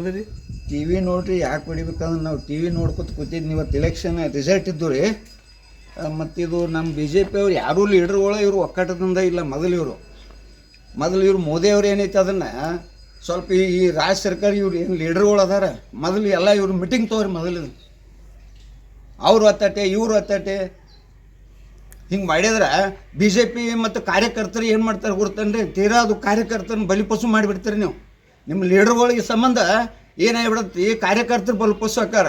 ಅದ್ರಿ T V ನೋಡ್ರಿ, ಯಾಕೆ ಹೊಡಿಬೇಕಂದ್ರೆ ನಾವು ಟಿ ವಿ ನೋಡ್ಕೊತ ಕೂತಿದ್ವಿ ಇವತ್ತು ಇಲೆಕ್ಷನ್ ರಿಸಲ್ಟ್ ಇದ್ದು ರೀ. ಮತ್ತು ಇದು ನಮ್ಮ ಬಿ ಜೆ ಪಿ ಅವ್ರು ಯಾರೂ ಲೀಡ್ರ್ಗಳು ಇವರು ಒಕ್ಕಟ್ಟದಿಂದ ಇಲ್ಲ, ಮೊದಲು ಇವರು. ಮೊದಲು ಇವ್ರು ಮೋದಿ ಅವ್ರು ಏನೈತೆ ಅದನ್ನು, ಸ್ವಲ್ಪ ಈ ಈ ರಾಜ್ಯ ಸರ್ಕಾರ ಇವ್ರು ಏನು ಲೀಡ್ರ್ಗಳು ಅದಾರ, ಮೊದಲು ಎಲ್ಲ ಇವ್ರು ಮೀಟಿಂಗ್ ತಗೋರಿ ಮೊದಲು ಅವ್ರು ಒತ್ತಟೆ ಇವ್ರು ಒತ್ತಟೆ ಹಿಂಗೆ ಮಾಡಿದ್ರೆ ಬಿ ಜೆ ಪಿ ಮತ್ತು ಕಾರ್ಯಕರ್ತರು ಏನು ಮಾಡ್ತಾರೆ ಗುರ್ತನ್ರಿ ತೀರಾ ಅದು ಕಾರ್ಯಕರ್ತರನ್ನ ಬಲಿಪಸು ಮಾಡಿಬಿಡ್ತೀರಿ ನೀವು. ನಿಮ್ಮ ಲೀಡರ್ಗಳಿಗೆ ಸಂಬಂಧ ಏನಾಗ್ಬಿಡತ್ತೆ ಈ ಕಾರ್ಯಕರ್ತರು ಬಲಿಪಶು ಹಾಕಾರ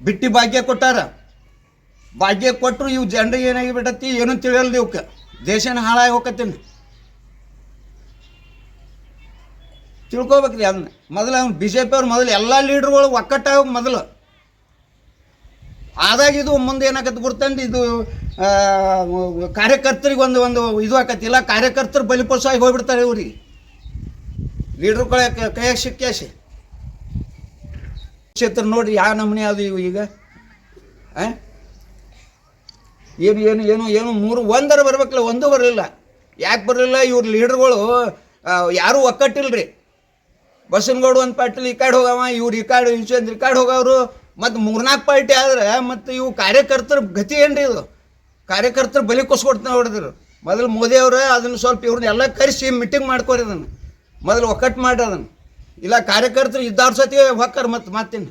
ಬಿಟ್ಟಿ ಭಾಗ್ಯ ಕೊಟ್ಟಾರ. ಭಾಗ್ಯ ಕೊಟ್ಟರು ಇವು ಜನರಿಗೆ ಏನಾಗಿ ಬಿಡತ್ತಿ ಏನೂ ತಿಳಿಯಲ್ದು ಇವಕ್ಕೆ ದೇಶನ ಹಾಳಾಗಿ ಹೋಗತ್ತೀನಿ ತಿಳ್ಕೊಬೇಕ್ರಿ ಅದನ್ನ ಮೊದಲು ಅವ್ನು ಬಿ ಜೆ ಪಿ ಅವ್ರು ಮೊದಲು ಎಲ್ಲ ಲೀಡ್ರ್ಗಳು ಒಕ್ಕಟ್ಟಾಗ ಮೊದಲು. ಆದಾಗ ಇದು ಮುಂದೆ ಏನಾಗತ್ತೆ ಗುರ್ತಂದು ಇದು ಕಾರ್ಯಕರ್ತರಿಗೆ ಒಂದು ಒಂದು ಇದು ಆಕತ್ತಿಲ್ಲ ಕಾರ್ಯಕರ್ತರು ಆಗಿ ಹೋಗ್ಬಿಡ್ತಾರೆ ಇವ್ರಿಗೆ. ಲೀಡ್ರ್ ಕೈಯಾಗ ಸಿಕ್ಕ್ಯಾಸಿ ಕ್ಷೇತ್ರ ನೋಡ್ರಿ ಯಾವ ನಮೂನೆ ಅದು ಇವು ಈಗ? ಏನು ಏನು ಏನು ಏನು, ಮೂರು, ಒಂದರ ಬರ್ಬೇಕಲ್ಲ, ಒಂದು ಬರಲಿಲ್ಲ. ಯಾಕೆ ಬರಲಿಲ್ಲ? ಇವ್ರ ಲೀಡ್ರ್ಗಳು ಯಾರೂ ಒಕ್ಕಟ್ಟಿಲ್ರಿ. ಬಸನಗೌಡ ಒಂದು ಪಾರ್ಟಿಲಿ ಈ ಕಾರ್ಡ್ ಹೋಗವ, ಇವ್ರು ಈ ಕಾಡು, ಇನ್ಶೂರೆನ್ಸ್ ಈ ಕಡೆ ಹೋಗವ್ರು. ಮತ್ತು ಮೂರ್ನಾಲ್ಕು ಪಾರ್ಟಿ ಆದ್ರೆ ಮತ್ತು ಇವು ಕಾರ್ಯಕರ್ತರ ಗತಿ ಏನ್ರಿ ಇದು? ಕಾರ್ಯಕರ್ತರು ಬಲಿ ಕೊಸ್ಕೊಡ್ತಾನೆ ಹೊಡೆದ್ರು. ಮೊದಲು ಮೋದಿ ಅವರು ಅದನ್ನು ಸ್ವಲ್ಪ ಇವ್ರನ್ನೆಲ್ಲ ಕರೆಸಿ ಮೀಟಿಂಗ್ ಮಾಡ್ಕೊರಿ ಅದನ್ನು. ಮೊದಲು ಒಕ್ಕಟ್ಟು ಮಾಡಿ ಅದನ್ನು. ಇಲ್ಲ ಕಾರ್ಯಕರ್ತರು ಇದ್ದಾರ ಸತಿ ಹೊಕ್ಕಾರ ಮತ್ತೆ ಮತ್ತೇನು